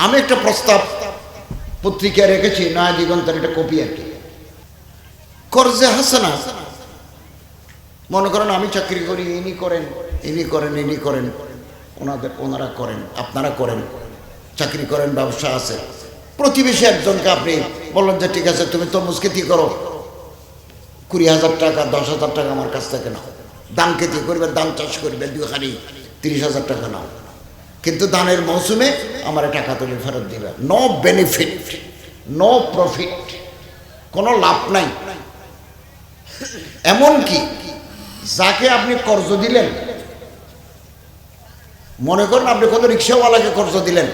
আমি একটা প্রস্তাব পত্রিকায় রেখেছি, নয়া দিগন্তের একটা কপি আর কি। কর্জে হাসানা। মনে করেন আমি চাকরি করি, ইনি করেন ইনি করেন ইনি করেন। ওনাদের, ওনারা করেন, আপনারা করেন। চাকরি করেন, ব্যবসা আছে। প্রতিবেশী একজনকে আপনি বললেন যে, ঠিক আছে, তুমি তো মুস্কিতি করো। কুড়ি হাজার টাকা, দশ হাজার টাকা আমার কাছ থেকে নাও। ধান খেতি করবে ধান চাষ করবে, দুখানি, তিরিশ হাজার টাকা নাও। কিন্তু ধানের মৌসুমে আমার টাকা তুলে ফেরত দিবে। নো বেনিফিট নো প্রফিট কোনো লাভ নাই। এমন কি যাকে আপনি কর্জ দিলেন, মনে করেন আপনি কত রিক্সাওয়ালাকে কর্জ দিলেন,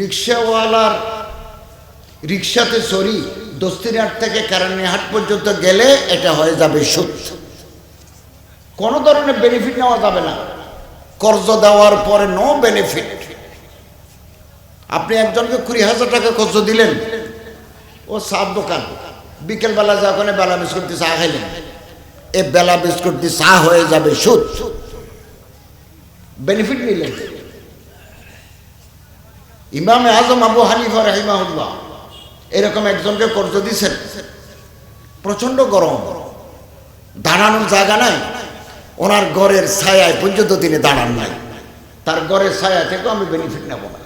রিক্সাওয়ালার রিক্সাতে সরি দস্তিরহাট থেকে কারণিহাট পর্যন্ত গেলে এটা হয়ে যাবে সুদ। কোনো ধরনের বেনিফিট নেওয়া যাবে না। কর্জ দেওয়ার পরে নো বেনিফিট আপনি একজনকে কুড়ি হাজার টাকা কর্জ দিলেন, ও সাত দোকান। বিকেলবেলা যা ওখানে বেলা বিস্কুট দিয়ে চা খাইলেন। এ বেলা বিস্কুট দিয়ে চা হয়ে যাবে, সুদ। বেনিফিট নিলেন। ইমামে আজম আবু হানিফা রাহিমাহুল্লাহ এরকম একজনকে কর্জ দিছেন প্রচণ্ড গরম। দাঁড়ানোর জায়গা নাই। ওনার ঘরের ছায়ায় পর্যন্ত তিনি দাঁড়ান নাই। তার ঘরের ছায়া থেকেও আমি বেনিফিট নেব না।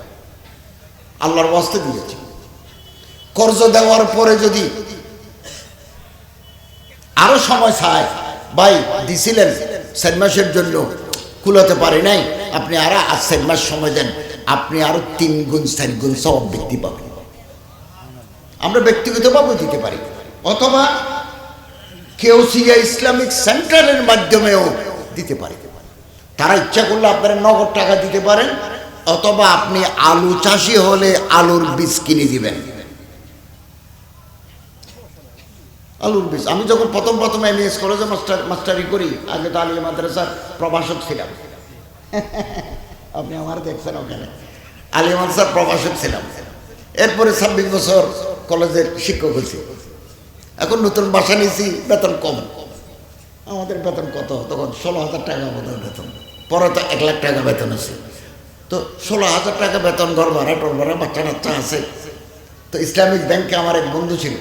আল্লাহর বস্তে দিয়েছি। কর্জ দেওয়ার পরে যদি আরও সময় চায়, ভাই দিছিলেন, চার মাসের জন্য কুলাতে পারি নাই, আপনি আরও আজ চার মাস সময় দেন, আপনি আরও তিন গুণ, চার গুণ সব বৃদ্ধি পাবেন। আমরা ব্যক্তিগতভাবে দিতে পারি। অথবা কেউ সিয়া ইসলামিক সেন্টারের মাধ্যমেও দিতে পারে। তারা ইচ্ছা করলে আপনারা নগদ টাকা দিতে পারেন, অথবা আপনি আলু চাষি হলে আলুর বীজ কিনে দিবেন। আলুর বীজ। আমি যখন প্রথম প্রথম এম এস কলেজে মাস্টার মাস্টারি করি, আগে তো আলিয়া মাদ্রাসার প্রভাষক ছিলাম। আপনি আমার দেখছেন ওখানে। আলিয়া মাদ্রাসার প্রভাষক ছিলাম। এরপরে ছাব্বিশ বছর কলেজের শিক্ষক হয়েছি। এখন নতুন বাসা নিয়েছি, বেতন কম। আমাদের বেতন কত? তখন ষোলো হাজার টাকা আমাদের বেতন। পরে তো এক লাখ টাকা বেতন আছে। তো ষোলো হাজার টাকা বেতন ঘর ভাড়া, টোল ভাড়া, বাচ্চা টাচ্চা আছে। তো ইসলামিক ব্যাংকে আমার এক বন্ধু ছিল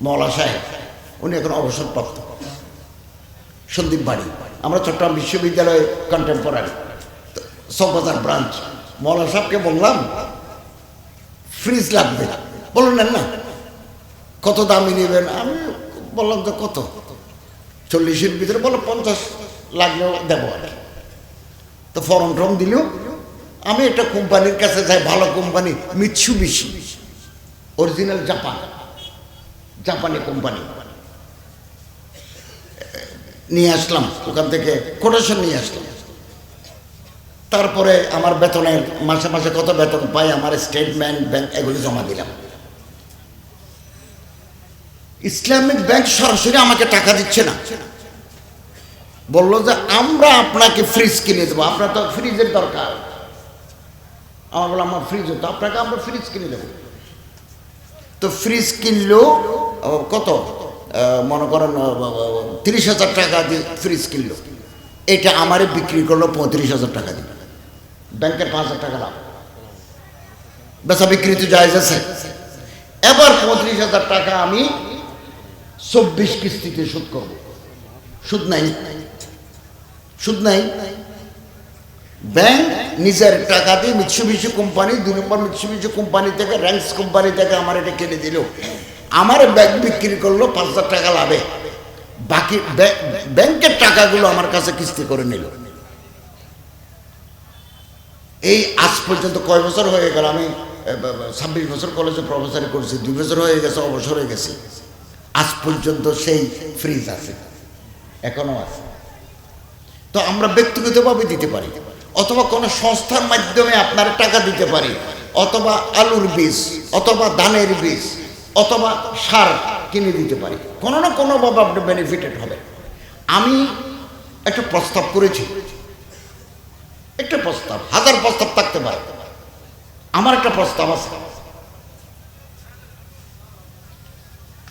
মৌলা সাহেব। উনি এখন অবসরপ্রাপ্ত। সন্দীপ বাড়ি। আমরা চট্টগ্রাম বিশ্ববিদ্যালয়ে কন্টেম্পোরারি সববাজার ব্রাঞ্চ মৌলা সাহেবকে বললাম ফ্রিজ লাগবে। বললেন না। কত দামি নেবেন? আমি বললাম তো কত? চল্লিশের ভিতরে বলো পঞ্চাশ লাগলেও দেবো আর তো ফর্ম টর্ম দিলেও আমি একটা কোম্পানির কাছে যাই, ভালো কোম্পানি মিৎসু বেশি অরিজিনাল জাপান জাপানি কোম্পানি। নিয়ে আসলাম, ওখান থেকে কোটেশন নিয়ে আসলাম। তারপরে আমার বেতনের, মাসে মাসে কত বেতন পাই, আমার স্টেটমেন্ট ব্যাংক এগুলি জমা দিলাম। ইসলামিক ব্যাংক সরাসরি আমাকে টাকা দিচ্ছে না। বলল যে, আমরা আপনাকে ফ্রিজ কিনে দেবো। আপনার তো ফ্রিজের দরকার। আমার বললাম আমার ফ্রিজ তো আপনাকে আমরা ফ্রিজ কিনে দেবো। তো ফ্রিজ কিনলো কত? মনে করেন তিরিশ হাজার টাকা দিয়ে ফ্রিজ কিনলো। এটা আমারে বিক্রি করল পঁয়ত্রিশ হাজার টাকা দিয়ে। ব্যাংকের পাঁচ হাজার টাকা লাভ। বেচা বিক্রি তো জায়জ আছে। এবার পঁয়ত্রিশ হাজার টাকা আমি চব্বিশ কিস্তিতে সুদ করব। সুদ নাই। সুদ নাই। ব্যাংক নিজের টাকা দিয়ে মিৎসুবিশি কোম্পানি দুই নম্বর মিৎসুবিশি কোম্পানি থেকে র্যাঙ্কস কোম্পানি থেকে আমার এটা কিনে দিল। আমার ব্যাংক বিক্রি করল পাঁচ হাজার টাকা লাভে। বাকি ব্যাংকের টাকাগুলো আমার কাছে কিস্তি করে নিল। এই আজ পর্যন্ত কয় বছর হয়ে গেল আমি ছাব্বিশ বছর কলেজে প্রফেসর করছি, দুই বছর হয়ে গেছে, অবসর হয়ে গেছি। আজ পর্যন্ত সেই ফ্রিজ আছে। এখনও আছে। তো আমরা ব্যক্তিগতভাবে দিতে পারি। অথবা কোনো সংস্থার মাধ্যমে আপনার টাকা দিতে পারি। অথবা আলুর বীজ, অথবা ধানের বীজ, অথবা সার কিনে দিতে পারি। কোনো না কোনোভাবে আপনি বেনিফিটেড হবে আমি একটা প্রস্তাব করেছি। একটা প্রস্তাব, হাজার প্রস্তাব থাকতে পারে। আমার একটা প্রস্তাব আছে।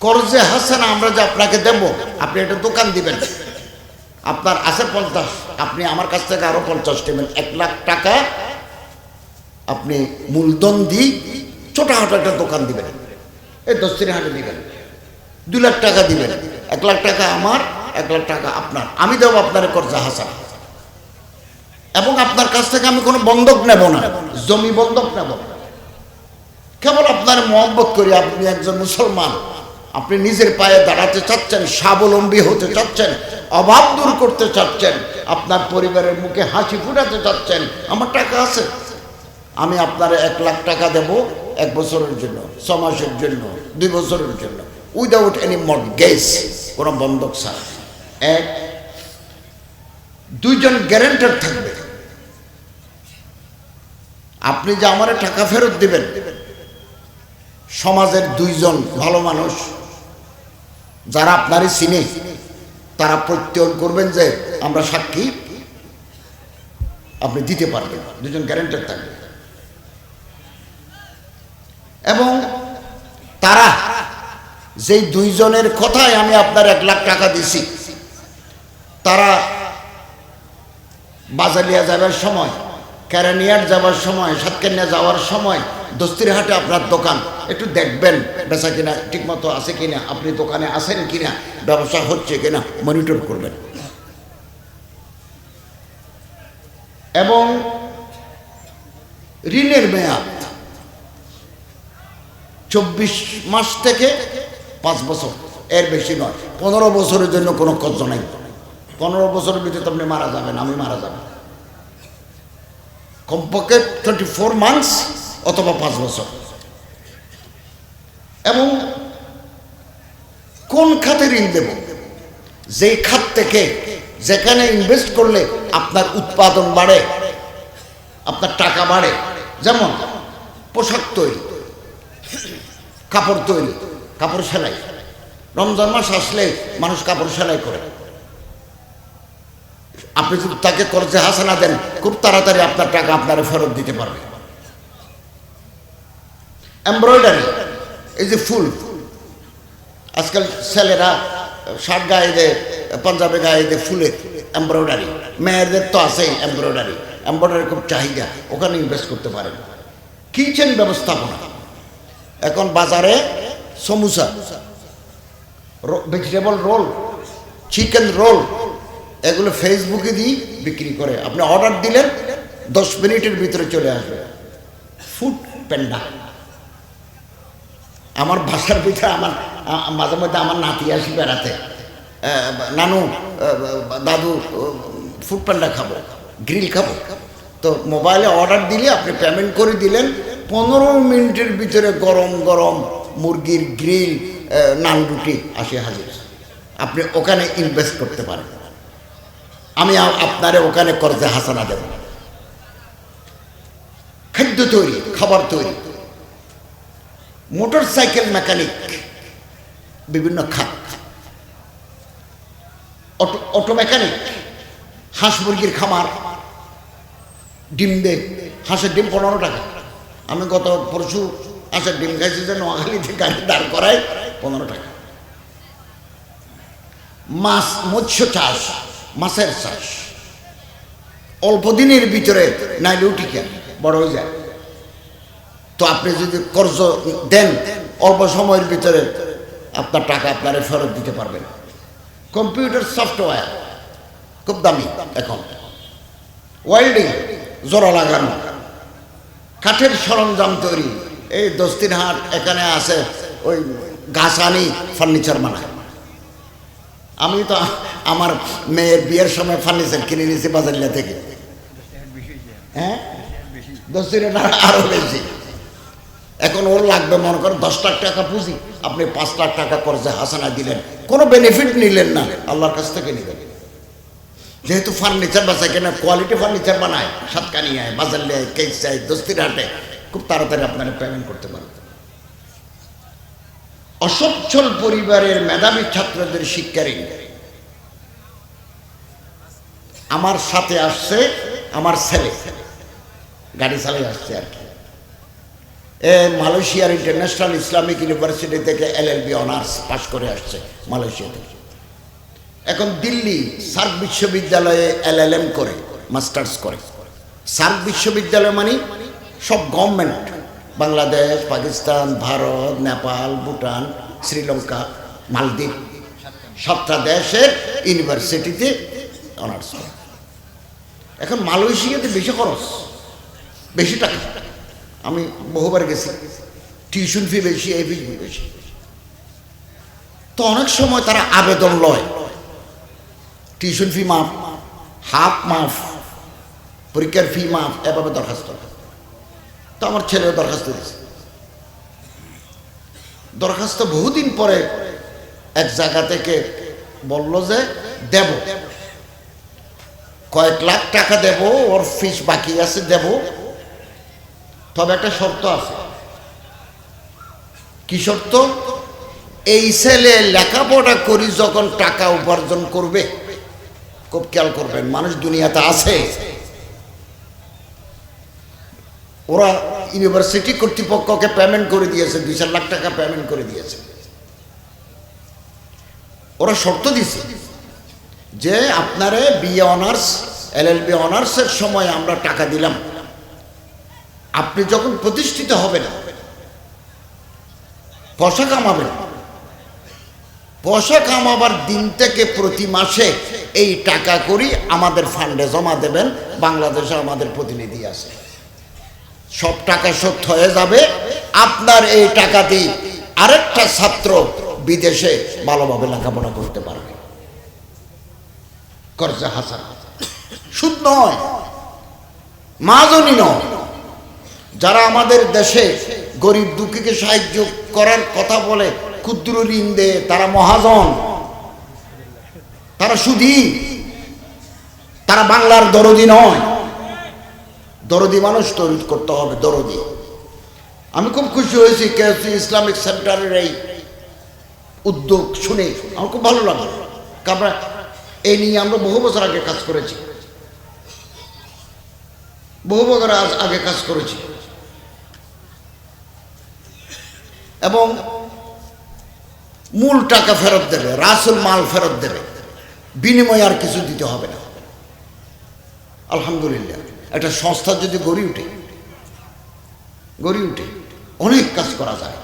করজে হাসানা, আমরা যে আপনাকে দেব, আপনি একটা দোকান দিবেন। আপনার আছে পঞ্চাশ, আপনি আমার কাছ থেকে আরও পঞ্চাশ নেবেন। এক লাখ টাকা আপনি মূলধন দিই ছোটখাটো একটা দোকান দিবেন। এই দশ তিন হাটে দিবেন। দু লাখ টাকা দিবেন। এক লাখ টাকা আমার, এক লাখ টাকা আপনার। আমি দেবো আপনার করজা হাসান। এবং আপনার কাছ থেকে আমি কোনো বন্ধক নেব না, জমি বন্ধক নেব। কেবল আপনার মহব্বত করি, আপনি একজন মুসলমান। আপনি নিজের পায়ে দাঁড়াতে চাচ্ছেন, স্বাবলম্বী হতে চাচ্ছেন, অভাব দূর করতে চাচ্ছেন, আপনার পরিবারের মুখে হাসি ফুটাতে চাচ্ছেন, আমার টাকা আছে। আমি আপনার এক লাখ টাকা দেব এক বছরের জন্য, ছ মাসের জন্য, দুই বছরের জন্য উইদাউট এনি মর্গেজ কোনো বন্ধক ছাড়া। এক, দুইজন গ্যারেন্টার থাকবে। আপনি যে আমার টাকা ফেরত দিবেন, সমাজের দুইজন ভালো মানুষ যারা আপনারই চিনে, তারা প্রত্যয়ন করবেন যে আমরা সাক্ষী, আপনি দিতে পারবেন, দুজন গ্যারেন্টার থাকবে। এবং তারা যেই দুইজনের কথায় আমি আপনার এক লাখ টাকা দিছি, তারা বাজালিয়া যাবার সময় ক্যারানিয়ার যাওয়ার সময়, সাতকান্যা যাওয়ার সময় দস্তিরহাটে আপনার দোকান একটু দেখবেন বেচা কিনা, ঠিকমতো আছে কিনা, আপনি দোকানে আছেন কিনা, ব্যবসা হচ্ছে কিনা মনিটর করবেন। এবং ঋণের মেয়াদ চব্বিশ মাস থেকে পাঁচ বছর, এর বেশি নয়, পনেরো বছরের জন্য কোনো কর্জ নাই। পনেরো বছরের ভিতরে আপনি মারা যাবেন, আমি মারা যাব। কমপক্ষে টোয়েন্টি ফোর মান্থস অথবা পাঁচ বছর। এবং কোন খাতে ঋণ দেব? যেই খাত থেকে যেখানে ইনভেস্ট করলে আপনার উৎপাদন বাড়ে, আপনার টাকা বাড়ে, যেমন পোশাক তৈরি, কাপড় তৈরি, কাপড় সেলাই। রমজান মাস আসলে মানুষ কাপড় সেলাই করে। আপনি যদি তাকে করছে হাসানা দেন, খুব তাড়াতাড়ি আপনার টাকা আপনারা ফেরত দিতে পারবে। এমব্রয়ডারি এই যে ফুল, আজকাল ছেলেরা শার্ট গায়ে দেয় পাঞ্জাবে গায়ে দেয় ফুলে এমব্রয়ডারি মেয়েদের তো আছেই এমব্রয়ডারি এমব্রয়ডারি খুব চাহিদা, ওখানে ইনভেস্ট করতে পারেন। কিচেন ব্যবস্থাপনা। এখন বাজারে samosa vegetable roll chicken roll এগুলো ফেসবুকে দিয়ে বিক্রি করে। আপনি অর্ডার দিলেন, দশ মিনিটের ভিতরে চলে আসবে। ফুড প্যান্ডা আমার বাসার ভিতরে আমার মাঝে মধ্যে আমার নাতি আসি বেড়াতে। নানু দাদু ফুড প্যান্ডা খাব গ্রিল খাব। তো মোবাইলে অর্ডার দিলে আপনি পেমেন্ট করে দিলেন, পনেরো মিনিটের ভিতরে গরম গরম মুরগির গ্রিল নান রুটি আসে হাজির। আপনি ওখানে ইনভেস্ট করতে পারেন। আমি আপনারে ওখানে করজে হাসানা দেব। খাদ্য তৈরি, খাবার তৈরি। মোটর সাইকেল মেকানিক, বিভিন্ন খাত। অটো অটো মেকানিক, হাঁস মুরগির খামার, ডিম দে হাঁসের ডিম পনেরো টাকা। আমি গত পরশু হাঁসের ডিম খাইছি যে নোয়াখালীতে গাড়ি দাঁড় করায় পনেরো টাকা। মাছ, মৎস্য চাষ, মাছের চাষ। অল্প দিনের ভিতরে নাইলেও টিকে বড় হয়ে যায়। তো আপনি যদি কর্জ দেন অল্প সময়ের ভিতরে আপনার টাকা আপনারা ফেরত দিতে পারবেন। কম্পিউটার সফটওয়্যার, খুব দামি এখন। ওয়েল্ডিং, জোড়া লাগানো। কাঠের সরঞ্জাম তৈরি। এই দস্তির হাট এখানে আছে ওই আনি ফার্নিচার বানায় আমি তো আমার মেয়ের বিয়ের সময় ফার্নিচার কিনে নিয়েছি বাজারিয়া থেকে। হ্যাঁ? দস্তির আরও বেশি। এখন ওর লাগবে, মনে করেন, দশ লাখ টাকা পুঁজি। আপনি পাঁচ লাখ টাকা কর্জে হাসানা দিলেন। কোনো বেনিফিট নিলেন না। আল্লাহর কাছ থেকে নিলেন। যেহেতু ফার্নিচার বাসায়, কেন কোয়ালিটি ফার্নিচার বানায় সাতকানিয়ায় কেক কেকসায় দস্তির হাটে, খুব তাড়াতাড়ি আপনারা পেমেন্ট করতে পারবেন অসচ্ছল পরিবারের মেধাবী ছাত্রদের শিক্ষা ঋণ। আমার সাথে আসছে আমার ছেলে। গাড়ি চালিয়ে আসছে আর কি। মালয়েশিয়ার ইন্টারন্যাশনাল ইসলামিক ইউনিভার্সিটি থেকে এল এলএলবি অনার্স পাশ করে আসছে মালয়েশিয়া থেকে। এখন দিল্লি সার্ক বিশ্ববিদ্যালয়ে এলএলএম করে, মাস্টার্স করে। সার্ক বিশ্ববিদ্যালয় মানে সব গভর্নমেন্ট। বাংলাদেশ, পাকিস্তান, ভারত, নেপাল, ভুটান, শ্রীলঙ্কা, মালদ্বীপ, সাতটা দেশের ইউনিভার্সিটিতে অনার্স করে। এখন মালয়েশিয়াতে বেশি খরচ, বেশি টাকা। আমি বহুবার গেছি। টিউশন ফি বেশি, এই ফি বেশি। তো অনেক সময় তারা আবেদন লয়। টিউশন ফি মাফ, হাফ মাফ, পরীক্ষার ফি মাফ, এভাবে দরখাস্ত তো আমার ছেলেও দরখাস্ত দিয়েছে। দরখাস্ত বহুদিন পরে এক জায়গা থেকে বলল যে, দেব। কয়েক লাখ টাকা দেব, ওর ফিস বাকি আছে, দেব। তবে একটা শর্ত আছে। কি শর্ত? এই ছেলে লেখাপড়া করি যখন টাকা উপার্জন করবে, খুব খেয়াল করবেন, মানুষ দুনিয়াতে আছে। ওরা ইউনিভার্সিটি কর্তৃপক্ষকে পেমেন্ট করে দিয়েছে, দুই চার লাখ টাকা পেমেন্ট করে দিয়েছে। ওরা শর্ত দিছে যে আপনারে বিএ অনার্স এলএলবি অনার্সের সময় আমরা টাকা দিলাম। আপনি যখন প্রতিষ্ঠিত হবেন পয়সা কামাবেন পয়সা কামাবার দিন থেকে প্রতি মাসে এই টাকা করি আমাদের ফান্ডে জমা দেবেন, বাংলাদেশে আমাদের প্রতিনিধি আছে। সব টাকা শোধ হয়ে যাবে, আপনার এই টাকা দিয়ে আরেকটা ছাত্র বিদেশে ভালোভাবে লেখাপড়া করতে পারবে। কর্জা হাসান। সুদ নয় মাজনি নয় যারা আমাদের দেশে গরিব দুঃখীকে সাহায্য করার কথা বলে, ক্ষুদ্র ঋণ দেয়, তারা মহাজন। তারা সুদী তারা বাংলার দরদি নয়। দরদি মানুষ তৈরি করতে হবে, দরদি। আমি খুব খুশি হয়েছি কেএফসি ইসলামিক সেন্টারের এই উদ্যোগ শুনে। আমার খুব ভালো লাগল কারণ এই নিয়ে আমরা বহু বছর আগে কাজ করেছি। বহু বছর আগে কাজ করেছি। এবং মূল টাকা ফেরত দেবে, রাসুল মাল ফেরত দেবে। বিনিময়ে আর কিছু দিতে হবে না। আলহামদুলিল্লাহ, একটা সংস্থা যদি গড়ি উঠে গড়ি উঠে, অনেক কাজ করা যায়।